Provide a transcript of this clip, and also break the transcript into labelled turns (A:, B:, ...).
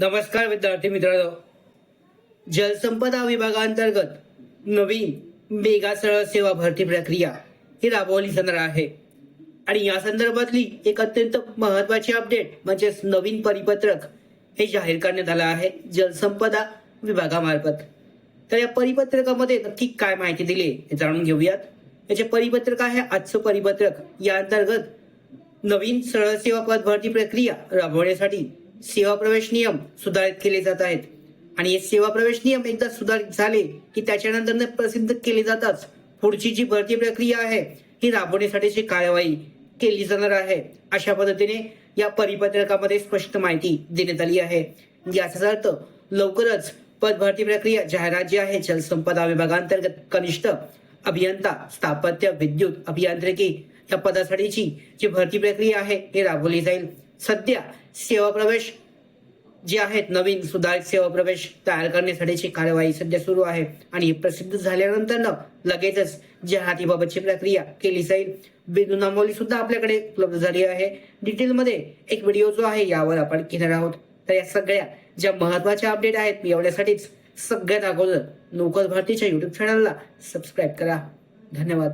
A: नमस्कार विद्यार्थी मित्रांनो. जलसंपदा विभागांतर्गत नवीन मेगा सरळ सेवा भरती प्रक्रिया ही राबवली जाणार आहे. आणि या संदर्भातली एक अत्यंत महत्वाची अपडेट म्हणजेच नवीन परिपत्रक हे जाहीर करण्यात आलं आहे जलसंपदा विभागामार्फत. तर या परिपत्रकामध्ये नक्की काय माहिती दिली आहे हे जाणून घेऊयात. याचे परिपत्रक आहे आजचं परिपत्रक या अंतर्गत नवीन सरळ सेवा पद भरती प्रक्रिया राबवण्यासाठी सेवा प्रवेश नियम सुधारित केले जात आहेत. आणि हे सेवा प्रवेश नियम एकदा सुधारित झाले की त्याच्यानंतर प्रसिद्ध केले जातात पुढची जी भरती प्रक्रिया आहे ही राबवण्यासाठीची कार्यवाही केली जाणार आहे. अशा पद्धतीने या परिपत्रकामध्ये स्पष्ट माहिती देण्यात आली आहे. याचाच अर्थ लवकरच पद भरती प्रक्रिया जाहिरात जी आहे. जलसंपदा विभागांतर्गत कनिष्ठ अभियंता स्थापत्य विद्युत अभियांत्रिकी या पदासाठीची जी भरती प्रक्रिया आहे ही राबवली जाईल. सध्या सेवा प्रवेश जे आहेत नवीन सुधारित सेवा प्रवेश तयार करण्यासाठीची कार्यवाही सध्या सुरू आहे. आणि प्रसिद्ध झाल्यानंतर लगेचच जाहिरातीबाबतची प्रक्रिया केली जाईल. बिंदुनामोली सुद्धा आपल्याकडे उपलब्ध झाली आहे. डिटेलमध्ये एक व्हिडिओ जो आहे यावर आपण घेणार आहोत. तर या सगळ्या ज्या महत्त्वाच्या अपडेट आहेत एवढ्यासाठीच सगळ्यात अगोदर नोकर भरतीच्या युट्यूब चॅनलला सबस्क्राईब करा. धन्यवाद.